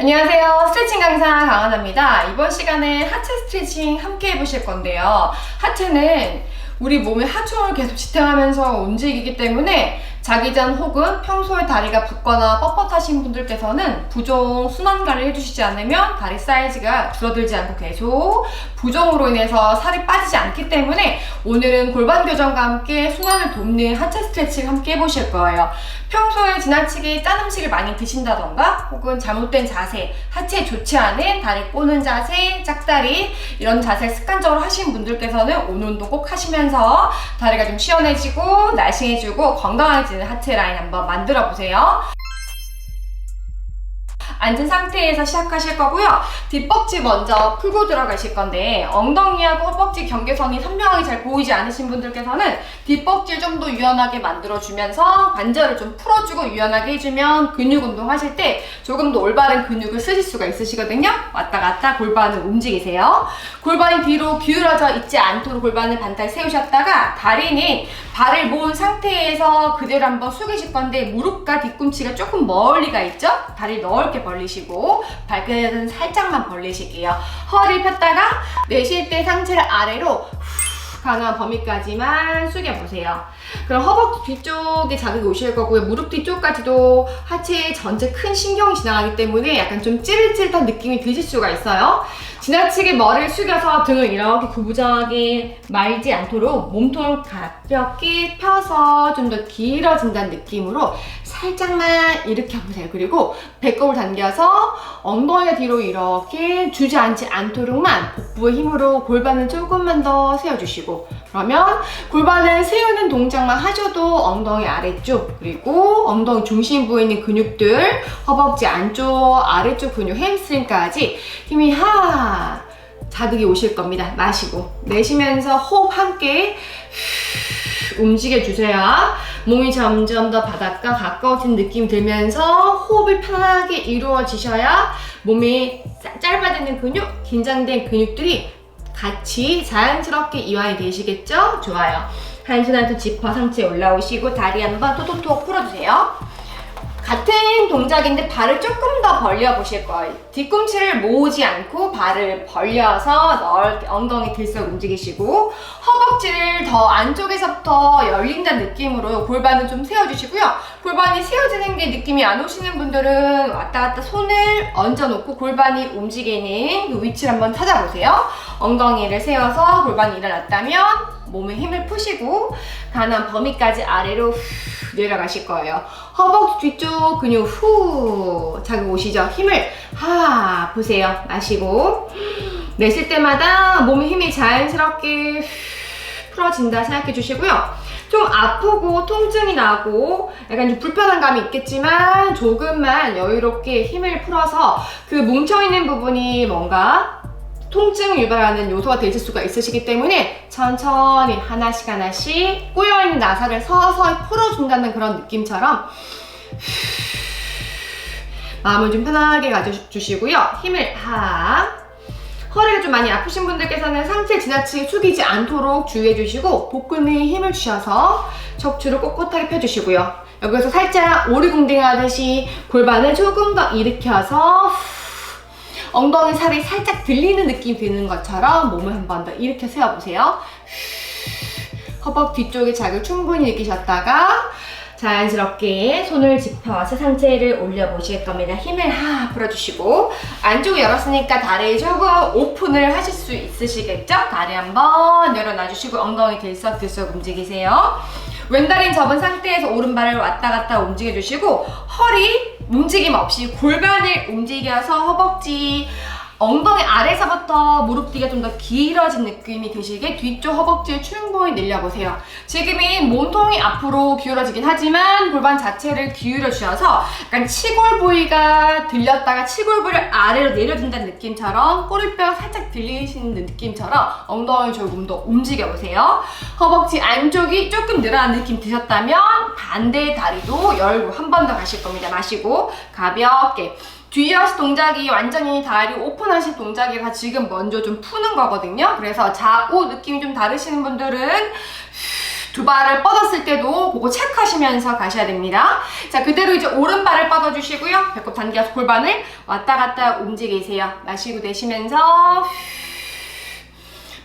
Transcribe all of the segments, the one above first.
안녕하세요. 스트레칭 강사 강하나입니다. 이번 시간에 하체 스트레칭 함께 해보실 건데요. 하체는 우리 몸의 하중을 계속 지탱하면서 움직이기 때문에 자기 전 혹은 평소에 다리가 붓거나 뻣뻣하신 분들께서는 부종 순환가를 해주시지 않으면 다리 사이즈가 줄어들지 않고 계속 부종으로 인해서 살이 빠지지 않기 때문에 오늘은 골반 교정과 함께 순환을 돕는 하체 스트레칭 함께 해보실 거예요. 평소에 지나치게 짠 음식을 많이 드신다던가 혹은 잘못된 자세, 하체에 좋지 않은 다리 꼬는 자세, 짝다리 이런 자세 습관적으로 하시는 분들께서는 오늘 운동 꼭 하시면서 다리가 좀 시원해지고 날씬해지고 건강해지는 하체 라인 한번 만들어 보세요. 앉은 상태에서 시작하실 거고요. 뒷벅지 먼저 풀고 들어가실 건데 엉덩이하고 허벅지 경계선이 선명하게 잘 보이지 않으신 분들께서는 뒷벅지를 좀 더 유연하게 만들어주면서 관절을 좀 풀어주고 유연하게 해주면 근육 운동 하실 때 조금 더 올바른 근육을 쓰실 수가 있으시거든요. 왔다 갔다 골반을 움직이세요. 골반이 뒤로 기울어져 있지 않도록 골반을 반달 세우셨다가 다리는 발을 모은 상태에서 그대로 한번 숙이실 건데 무릎과 뒤꿈치가 조금 멀리 가 있죠? 다리 넓게 벌리시고 발끝은 살짝만 벌리실게요. 허리 폈다가 내쉴 때 상체를 아래로 후 가능한 범위까지만 숙여보세요. 그럼 허벅지 뒤쪽에 자극이 오실 거고요. 무릎 뒤쪽까지도 하체 전체 큰 신경이 지나가기 때문에 약간 좀 찌릿찌릿한 느낌이 드실 수가 있어요. 지나치게 머리를 숙여서 등을 이렇게 구부정하게 말지 않도록 몸통을 가볍게 펴서 좀 더 길어진다는 느낌으로 살짝만 일으켜 보세요. 그리고 배꼽을 당겨서 엉덩이가 뒤로 이렇게 주저앉지 않도록만 복부의 힘으로 골반을 조금만 더 세워주시고 그러면 골반을 세우는 동작만 하셔도 엉덩이 아래쪽 그리고 엉덩이 중심 부에 있는 근육들 허벅지 안쪽 아래쪽 근육 햄스트링까지 힘이 하 자극이 오실 겁니다. 마시고 내쉬면서 호흡 함께 움직여 주세요. 몸이 점점 더 바닥과 가까워진 느낌 들면서 호흡이 편하게 이루어지셔야 몸이 짜- 짧아지는 근육, 긴장된 근육들이 같이 자연스럽게 이완이 되시겠죠? 좋아요. 한손 한손 짚어 상체에 올라오시고 다리 한번 토토토 풀어주세요. 같은 동작인데 발을 조금 더 벌려 보실 거예요. 뒤꿈치를 모으지 않고 발을 벌려서 넓게 엉덩이 들썩 움직이시고 허벅지를 더 안쪽에서부터 열린다는 느낌으로 골반을 좀 세워주시고요. 골반이 세워지는 게 느낌이 안 오시는 분들은 왔다 갔다 손을 얹어놓고 골반이 움직이는 그 위치를 한번 찾아보세요. 엉덩이를 세워서 골반이 일어났다면 몸에 힘을 푸시고 가능한 범위까지 아래로 후 내려가실 거예요. 허벅지 뒤쪽 근육 후 자극 오시죠? 힘을 하 보세요. 마시고 내쉴 때마다 몸의 힘이 자연스럽게 후 풀어진다 생각해 주시고요. 좀 아프고 통증이 나고 약간 좀 불편한 감이 있겠지만 조금만 여유롭게 힘을 풀어서 그 뭉쳐있는 부분이 뭔가 통증을 유발하는 요소가 되실 수가 있으시기 때문에 천천히 하나씩 하나씩 꼬여있는 나사를 서서히 풀어준다는 그런 느낌처럼 마음을 좀 편하게 가져주시고요. 힘을 하. 허리가 좀 많이 아프신 분들께서는 상체 지나치게 숙이지 않도록 주의해 주시고 복근에 힘을 주셔서 척추를 꼿꼿하게 펴주시고요. 여기서 살짝 오리궁뎅이 하듯이 골반을 조금 더 일으켜서 엉덩이 살이 살짝 들리는 느낌 드는 것처럼 몸을 한 번 더 일으켜 세워보세요. 허벅 뒤쪽에 자극 충분히 느끼셨다가 자연스럽게 손을 짚어서 상체를 올려보실 겁니다. 힘을 하 풀어주시고 안쪽을 열었으니까 다리 조금 오픈을 하실 수 있으시겠죠? 다리 한번 열어놔주시고 엉덩이 들썩들썩 움직이세요. 왼다리는 접은 상태에서 오른발을 왔다 갔다 움직여주시고 허리 움직임 없이 골반을 움직여서 허벅지 엉덩이 아래서부터 무릎 뒤가 좀 더 길어진 느낌이 드시게 뒤쪽 허벅지를 충분히 늘려보세요. 지금은 몸통이 앞으로 기울어지긴 하지만 골반 자체를 기울여 주셔서 약간 치골 부위가 들렸다가 치골 부위를 아래로 내려준다는 느낌처럼 꼬리뼈가 살짝 들리시는 느낌처럼 엉덩이 조금 더 움직여보세요. 허벅지 안쪽이 조금 늘어난 느낌 드셨다면 반대 다리도 열고 한 번 더 가실 겁니다. 마시고 가볍게 뒤이어서 동작이 완전히 다리 오픈하실 동작이라 지금 먼저 좀 푸는 거거든요. 그래서 좌우 느낌이 좀 다르시는 분들은 두 발을 뻗었을 때도 그거 체크하시면서 가셔야 됩니다. 자, 그대로 이제 오른발을 뻗어주시고요. 배꼽 당겨서 골반을 왔다 갔다 움직이세요. 마시고 내쉬면서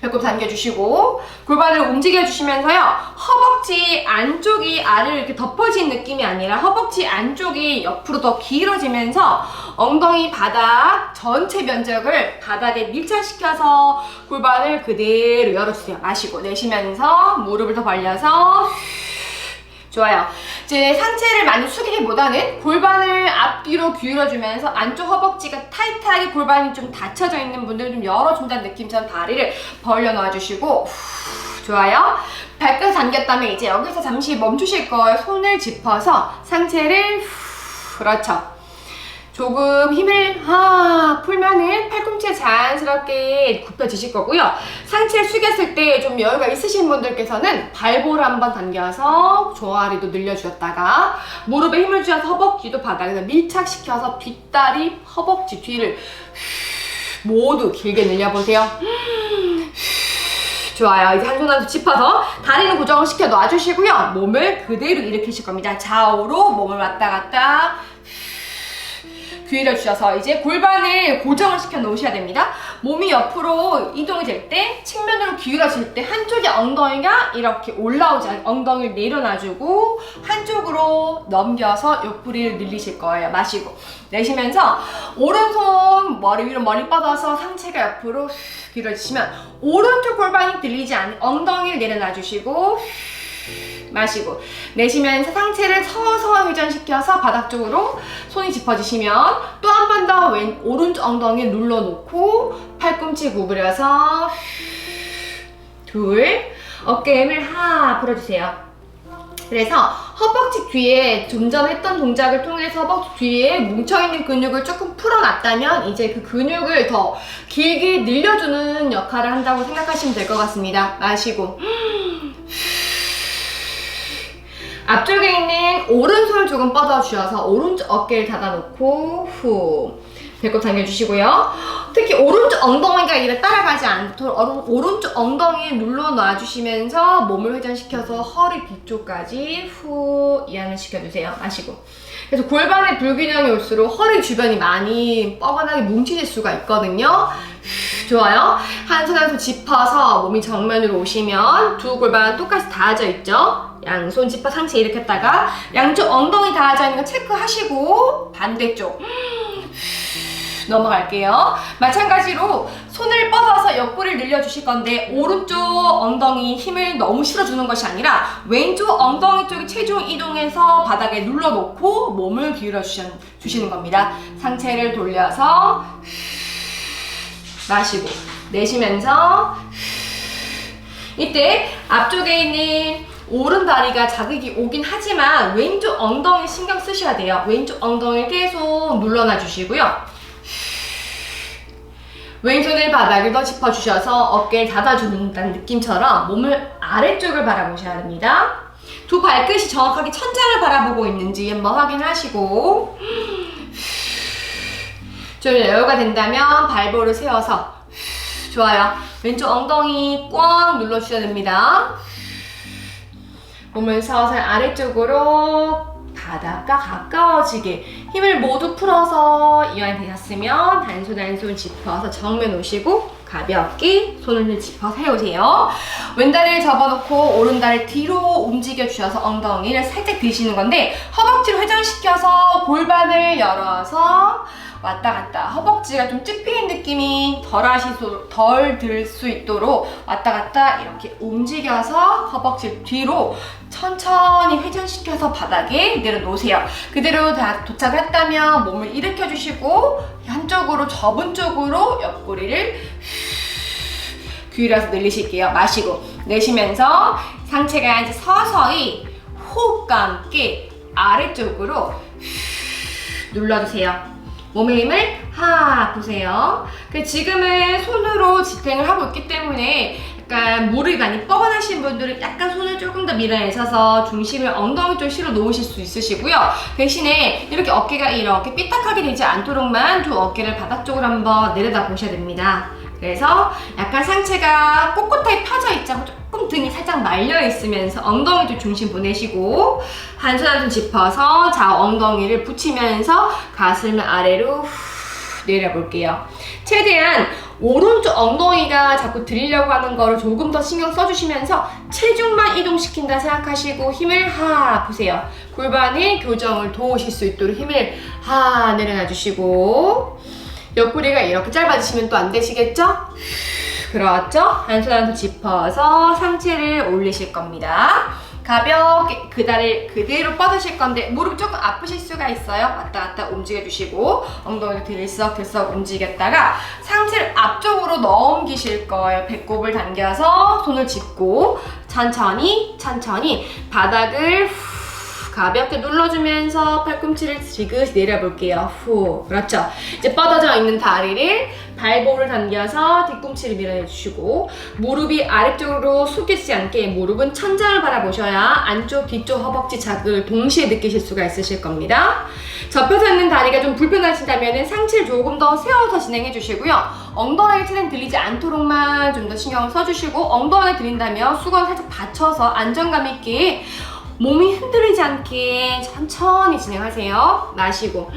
배꼽 당겨주시고 골반을 움직여주시면서요 허벅지 안쪽이 아래로 이렇게 덮어진 느낌이 아니라 허벅지 안쪽이 옆으로 더 길어지면서 엉덩이 바닥 전체 면적을 바닥에 밀착시켜서 골반을 그대로 열어주세요. 마시고 내쉬면서 무릎을 더 벌려서 좋아요. 이제 상체를 많이 숙이기보다는 골반을 앞뒤로 기울여주면서 안쪽 허벅지가 타이트하게 골반이 좀 닫혀져 있는 분들은 좀 열어준다는 느낌처럼 다리를 벌려 놓아주시고 후, 좋아요. 발끝 당겼다면 이제 여기서 잠시 멈추실 거예요. 손을 짚어서 상체를 후, 그렇죠. 조금 힘을 하 풀면은 팔꿈치 자연스럽게 굽혀지실 거고요. 상체 숙였을 때 좀 여유가 있으신 분들께서는 발볼 한번 당겨서 종아리도 늘려주었다가 무릎에 힘을 주어서 허벅지도 바닥에서 밀착시켜서 뒷다리, 허벅지 뒤를 모두 길게 늘려보세요. 좋아요. 이제 한손 한손 짚어서 다리는 고정을 시켜 놔주시고요. 몸을 그대로 일으키실 겁니다. 좌우로 몸을 왔다 갔다 기울여 주셔서 이제 골반을 고정을 시켜 놓으셔야 됩니다. 몸이 옆으로 이동이 될 때 측면으로 기울어질 때 한쪽의 엉덩이가 이렇게 올라오지 않게 엉덩이를 내려놔주고 한쪽으로 넘겨서 옆구리를 늘리실 거예요. 마시고 내쉬면서 오른손 머리 위로 머리 뻗어서 상체가 옆으로 기울어지시면 오른쪽 골반이 들리지 않는 엉덩이를 내려놔주시고 마시고 내쉬면서 상체를 서서 회전시켜서 바닥 쪽으로 손이 짚어지시면 또 한 번 더 왼 오른쪽 엉덩이 눌러놓고 팔꿈치 구부려서 둘 어깨 힘을 하 풀어주세요. 그래서 허벅지 뒤에 좀 전 했던 동작을 통해서 허벅지 뒤에 뭉쳐있는 근육을 조금 풀어놨다면 이제 그 근육을 더 길게 늘려주는 역할을 한다고 생각하시면 될 것 같습니다. 마시고 앞쪽에 있는 오른손을 조금 뻗어주셔서 오른쪽 어깨를 닫아놓고 후 배꼽 당겨주시고요. 특히 오른쪽 엉덩이가 이래 따라가지 않도록 오른- 오른쪽 엉덩이에 눌러 놔주시면서 몸을 회전시켜서 허리 뒤쪽까지 후 이완을 시켜주세요. 마시고. 그래서 골반의 불균형이 올수록 허리 주변이 많이 뻐근하게 뭉치실 수가 있거든요. 좋아요. 한 손 한 손 짚어서 몸이 정면으로 오시면 두 골반 똑같이 닿아져 있죠. 양손 짚어 상체 일으켰다가 양쪽 엉덩이 닿아져 있는 거 체크하시고 반대쪽 넘어갈게요. 마찬가지로 손을 뻗어서 옆구리를 늘려주실 건데 오른쪽 엉덩이 힘을 너무 실어주는 것이 아니라 왼쪽 엉덩이 쪽에 체중 이동해서 바닥에 눌러놓고 몸을 기울여 주시- 주시는 겁니다. 상체를 돌려서 마시고 내쉬면서 이때 앞쪽에 있는 오른 다리가 자극이 오긴 하지만 왼쪽 엉덩이 신경 쓰셔야 돼요. 왼쪽 엉덩이 계속 눌러놔 주시고요. 왼손을 바닥을 더 짚어주셔서 어깨를 닫아주는다는 느낌처럼 몸을 아래쪽을 바라보셔야 됩니다. 두 발끝이 정확하게 천장을 바라보고 있는지 한번 확인하시고 좀 여유가 된다면 발볼을 세워서 좋아요. 왼쪽 엉덩이 꽉 눌러주셔야 됩니다. 몸을 서서히 아래쪽으로 바닥과 가까워지게 힘을 모두 풀어서 이완 되셨으면 단손 단손 짚어서 정면 오시고 가볍게 손을 짚어 세우세요. 왼다리를 접어놓고 오른다리를 뒤로 움직여 주셔서 엉덩이를 살짝 드시는 건데 허벅지를 회전시켜서 골반을 열어서 왔다 갔다 허벅지가 좀 찝히는 느낌이 덜들 수 있도록 왔다 갔다 이렇게 움직여서 허벅지 뒤로 천천히 회전시켜서 바닥에 내려놓으세요. 그대로 다 도착했다면 몸을 일으켜 주시고 한쪽으로 접은 쪽으로 옆구리를 기울여서 늘리실게요. 마시고 내쉬면서 상체가 이제 서서히 호흡과 함께 아래쪽으로 눌러주세요. 몸의 힘을 하 보세요. 그 지금은 손으로 지탱을 하고 있기 때문에 약간 무릎이 많이 뻐근하신 분들은 약간 손을 조금 더 밀어내셔서 중심을 엉덩이 쪽 실어 놓으실 수 있으시고요. 대신에 이렇게 어깨가 이렇게 삐딱하게 되지 않도록만 두 어깨를 바닥 쪽으로 한번 내려다 보셔야 됩니다. 그래서 약간 상체가 꼿꼿하게 펴져 있지 않고 등이 살짝 말려 있으면서 엉덩이도 중심 보내시고 한 손 한 손 짚어서 자 엉덩이를 붙이면서 가슴을 아래로 후 내려볼게요. 최대한 오른쪽 엉덩이가 자꾸 들리려고 하는 거를 조금 더 신경 써주시면서 체중만 이동시킨다 생각하시고 힘을 하 보세요. 골반의 교정을 도우실 수 있도록 힘을 하 내려놔 주시고 옆구리가 이렇게 짧아지시면 또 안 되시겠죠? 그렇죠? 한손한손 짚어서 상체를 올리실 겁니다. 가볍게 그 다리를 그대로 뻗으실 건데 무릎 조금 아프실 수가 있어요. 왔다 갔다 움직여 주시고 엉덩이를 들썩들썩 움직였다가 상체를 앞쪽으로 넘기실 거예요. 배꼽을 당겨서 손을 짚고 천천히 천천히 바닥을 후 가볍게 눌러주면서 팔꿈치를 지그시 내려볼게요. 후. 그렇죠. 이제 뻗어져 있는 다리를 발볼을 당겨서 뒤꿈치를 밀어내주시고 무릎이 아래쪽으로 숙이지 않게 무릎은 천장을 바라보셔야 안쪽 뒤쪽 허벅지 자극을 동시에 느끼실 수가 있으실 겁니다. 접혀서 있는 다리가 좀 불편하시다면 상체를 조금 더 세워서 진행해 주시고요. 엉덩이에 최대한 들리지 않도록만 좀 더 신경을 써주시고 엉덩이에 들린다면 수건 살짝 받쳐서 안정감 있게 몸이 흔들리지 않게 천천히 진행하세요. 마시고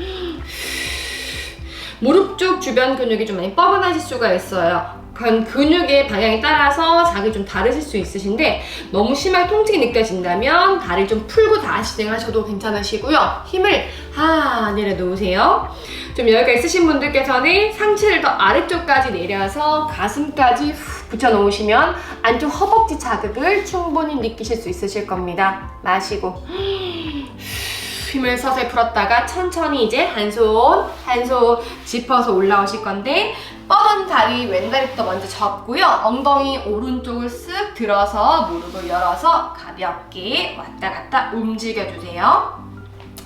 무릎 쪽 주변 근육이 좀 많이 뻐근하실 수가 있어요. 그 근육의 방향에 따라서 자극이 좀 다르실 수 있으신데 너무 심하게 통증이 느껴진다면 다리를 좀 풀고 다시 진행하셔도 괜찮으시고요. 힘을 하 내려 놓으세요. 좀 여유가 있으신 분들께서는 상체를 더 아래쪽까지 내려서 가슴까지 후 붙여 놓으시면 안쪽 허벅지 자극을 충분히 느끼실 수 있으실 겁니다. 마시고 힘을 서서히 풀었다가 천천히 이제 한 손, 한 손 짚어서 올라오실 건데 뻗은 다리 왼다리부터 먼저 접고요. 엉덩이 오른쪽을 쓱 들어서 무릎을 열어서 가볍게 왔다 갔다 움직여주세요.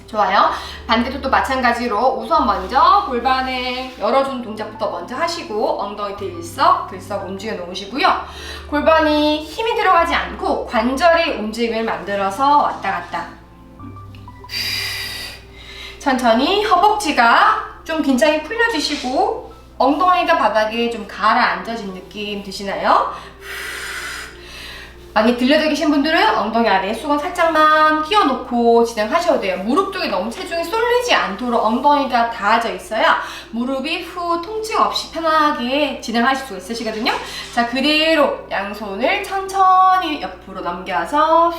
좋아요. 반대도 또 마찬가지로 우선 먼저 골반을 열어준 동작부터 먼저 하시고 엉덩이 들썩 들썩 움직여 놓으시고요. 골반이 힘이 들어가지 않고 관절의 움직임을 만들어서 왔다 갔다 천천히 허벅지가 좀 긴장이 풀려지시고 엉덩이가 바닥에 좀 가라앉아진 느낌 드시나요? 많이 들려져 계신 분들은 엉덩이 아래에 수건 살짝만 끼워놓고 진행하셔도 돼요. 무릎 쪽에 너무 체중이 쏠리지 않도록 엉덩이가 닿아져 있어야 무릎이 후 통증 없이 편하게 진행하실 수 있으시거든요. 자, 그대로 양손을 천천히 옆으로 넘겨서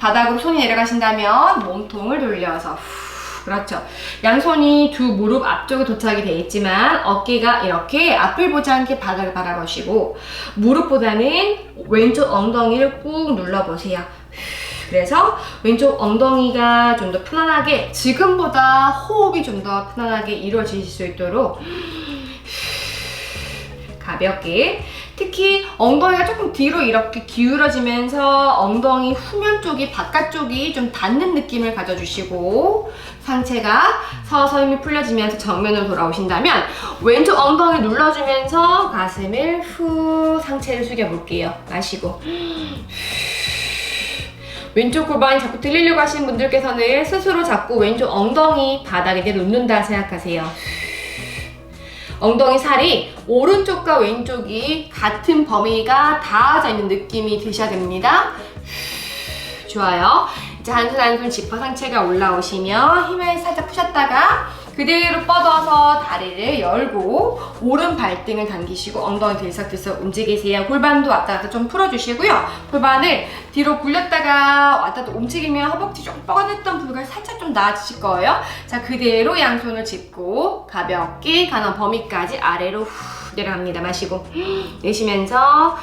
바닥으로 손이 내려가신다면 몸통을 돌려서 후, 그렇죠. 양손이 두 무릎 앞쪽에 도착이 되어 있지만 어깨가 이렇게 앞을 보지 않게 바닥을 바라보시고 무릎보다는 왼쪽 엉덩이를 꾹 눌러보세요. 그래서 왼쪽 엉덩이가 좀 더 편안하게 지금보다 호흡이 좀 더 편안하게 이루어지실 수 있도록 가볍게 특히 엉덩이가 조금 뒤로 이렇게 기울어지면서 엉덩이 후면 쪽이 바깥쪽이 좀 닿는 느낌을 가져주시고 상체가 서서히 풀려지면서 정면으로 돌아오신다면 왼쪽 엉덩이 눌러주면서 가슴을 후 상체를 숙여볼게요. 마시고 왼쪽 골반이 자꾸 들리려고 하시는 분들께서는 스스로 자꾸 왼쪽 엉덩이 바닥에 내려놓는다 생각하세요. 엉덩이 살이 오른쪽과 왼쪽이 같은 범위가 닿아져 있는 느낌이 드셔야 됩니다. 좋아요. 이제 한손 한손 짚어 상체가 올라오시며 힘을 살짝 푸셨다가 그대로 뻗어서 다리를 열고 오른 발등을 당기시고 엉덩이 들썩들썩 움직이세요. 골반도 왔다 갔다 좀 풀어주시고요. 골반을 뒤로 굴렸다가 왔다 갔다 움직이면 허벅지 좀 뻐근했던 부위가 살짝 좀 나아지실 거예요. 자, 그대로 양손을 짚고 가볍게 가는 범위까지 아래로 후 내려갑니다. 마시고 내쉬면서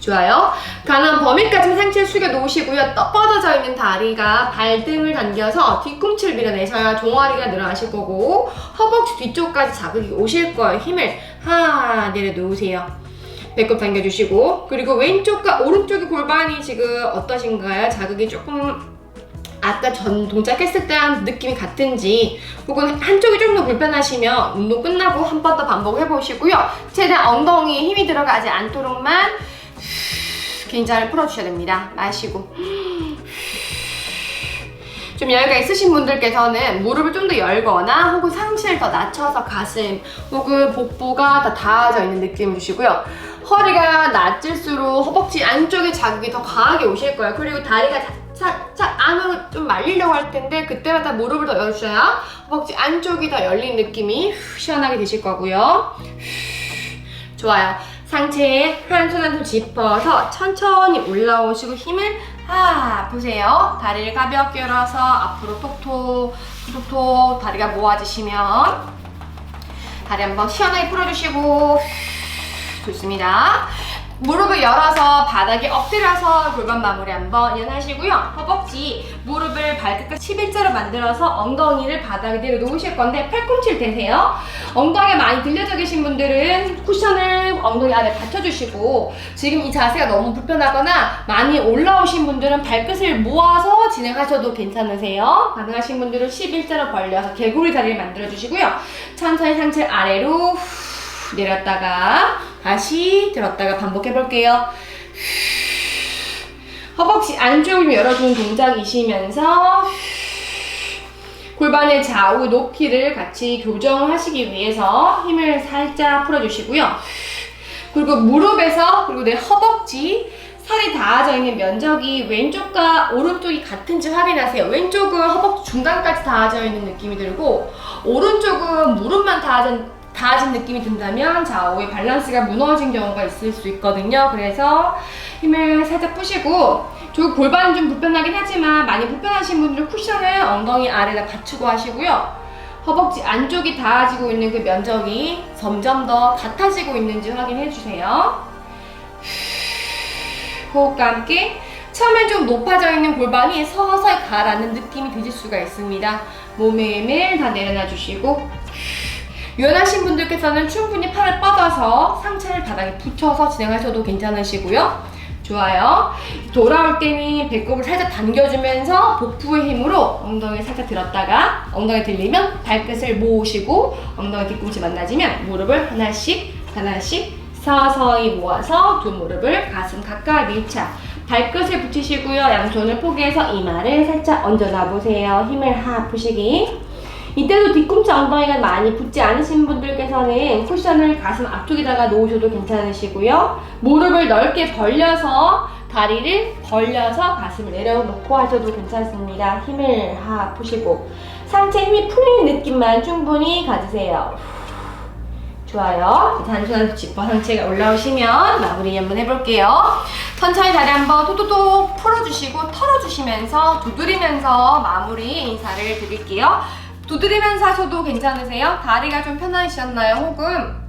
좋아요. 가는 범위까지 상체를 숙여 놓으시고요. 떠 뻗어져 있는 다리가 발등을 당겨서 뒤꿈치를 밀어내셔야 종아리가 늘어나실 거고 허벅지 뒤쪽까지 자극이 오실 거예요. 힘을 하 내려 놓으세요. 배꼽 당겨주시고 그리고 왼쪽과 오른쪽의 골반이 지금 어떠신가요? 자극이 조금 아까 전 동작했을 때랑 느낌이 같은지 혹은 한쪽이 조금 더 불편하시면 운동 끝나고 한 번 더 반복해 보시고요. 최대한 엉덩이에 힘이 들어가지 않도록만 긴장을 풀어주셔야 됩니다. 마시고 좀 여유가 있으신 분들께서는 무릎을 좀 더 열거나 혹은 상체를 더 낮춰서 가슴 혹은 복부가 다 닿아져 있는 느낌을 주시고요. 허리가 낮을수록 허벅지 안쪽에 자극이 더 강하게 오실 거예요. 그리고 다리가 착착 안으로 좀 말리려고 할 텐데 그때마다 무릎을 더 열어주셔야 허벅지 안쪽이 더 열린 느낌이 후, 시원하게 되실 거고요. 좋아요. 상체에 한손 한 손 짚어서 천천히 올라오시고 힘을 아 보세요. 다리를 가볍게 열어서 앞으로 톡톡 톡톡 다리가 모아지시면 다리 한번 시원하게 풀어주시고 좋습니다. 무릎을 열어서 바닥에 엎드려서 골반 마무리 한번 연하시고요. 허벅지 무릎을 발끝까지 11자로 만들어서 엉덩이를 바닥 위로 놓으실 건데 팔꿈치를 대세요. 엉덩이 많이 들려져 계신 분들은 쿠션을 엉덩이 안에 받쳐주시고 지금 이 자세가 너무 불편하거나 많이 올라오신 분들은 발끝을 모아서 진행하셔도 괜찮으세요. 가능하신 분들은 11자로 벌려서 개구리 다리를 만들어주시고요. 천천히 상체 아래로 후, 내렸다가 다시 들었다가 반복해 볼게요. 허벅지 안쪽을 좀 열어주는 동작이시면서 골반의 좌우 높이를 같이 교정하시기 위해서 힘을 살짝 풀어주시고요. 그리고 무릎에서 그리고 내 허벅지 살이 닿아져 있는 면적이 왼쪽과 오른쪽이 같은지 확인하세요. 왼쪽은 허벅지 중간까지 닿아져 있는 느낌이 들고 오른쪽은 무릎만 닿아진, 닿아진 느낌이 든다면 좌우의 밸런스가 무너진 경우가 있을 수 있거든요. 그래서 힘을 살짝 푸시고 저 골반은 좀 불편하긴 하지만 많이 불편하신 분들은 쿠션을 엉덩이 아래다 받치고 하시고요. 허벅지 안쪽이 닿아지고 있는 그 면적이 점점 더 같아지고 있는지 확인해 주세요. 호흡과 함께 처음엔 좀 높아져 있는 골반이 서서히 가라앉는 느낌이 드실 수가 있습니다. 몸의 힘을 다 내려놔 주시고 유연하신 분들께서는 충분히 팔을 뻗어서 상체를 바닥에 붙여서 진행하셔도 괜찮으시고요. 좋아요. 돌아올 때는 배꼽을 살짝 당겨주면서 복부의 힘으로 엉덩이 살짝 들었다가 엉덩이 들리면 발끝을 모으시고 엉덩이 뒤꿈치 만나지면 무릎을 하나씩 하나씩 서서히 모아서 두 무릎을 가슴 가까이 밀착. 발끝을 붙이시고요. 양손을 포개해서 이마를 살짝 얹어놔 보세요. 힘을 하 푸시기. 이때도 뒤꿈치 엉덩이가 많이 붙지 않으신 분들께서는 쿠션을 가슴 앞쪽에다가 놓으셔도 괜찮으시고요. 무릎을 넓게 벌려서 다리를 벌려서 가슴을 내려놓고 하셔도 괜찮습니다. 힘을 하 푸시고 상체 힘이 풀리는 느낌만 충분히 가지세요. 좋아요. 단순한 짚어 상체가 올라오시면 마무리 한번 해볼게요. 천천히 다리 한번 토토토 풀어주시고 털어주시면서 두드리면서 마무리 인사를 드릴게요. 두드리면서 하셔도 괜찮으세요? 다리가 좀 편하셨나요? 혹은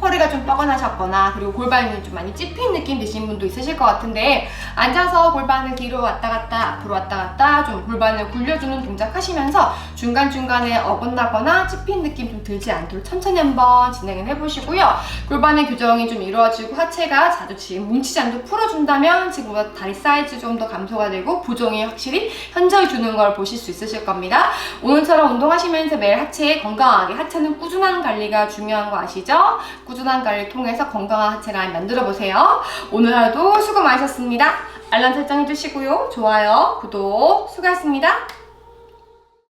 허리가 좀 뻐근하셨거나 그리고 골반이 좀 많이 찝힌 느낌 드신 분도 있으실 것 같은데 앉아서 골반을 뒤로 왔다 갔다 앞으로 왔다 갔다 좀 골반을 굴려주는 동작 하시면서 중간중간에 어긋나거나 찝힌 느낌 좀 들지 않도록 천천히 한번 진행을 해보시고요 골반의 교정이 좀 이루어지고 하체가 자주 지금 뭉치지 않도록 풀어준다면 지금보다 다리 사이즈 좀 더 감소가 되고 부종이 확실히 현저히 주는 걸 보실 수 있으실 겁니다 오늘처럼 운동하시면서 매일 하체 건강하게 하체는 꾸준한 관리가 중요한 거 아시죠? 꾸준한 관리를 통해서 건강한 하체 라인 만들어 보세요. 오늘 하루도 수고 많으셨습니다. 알람 설정 해주시고요. 좋아요, 구독 수고하셨습니다.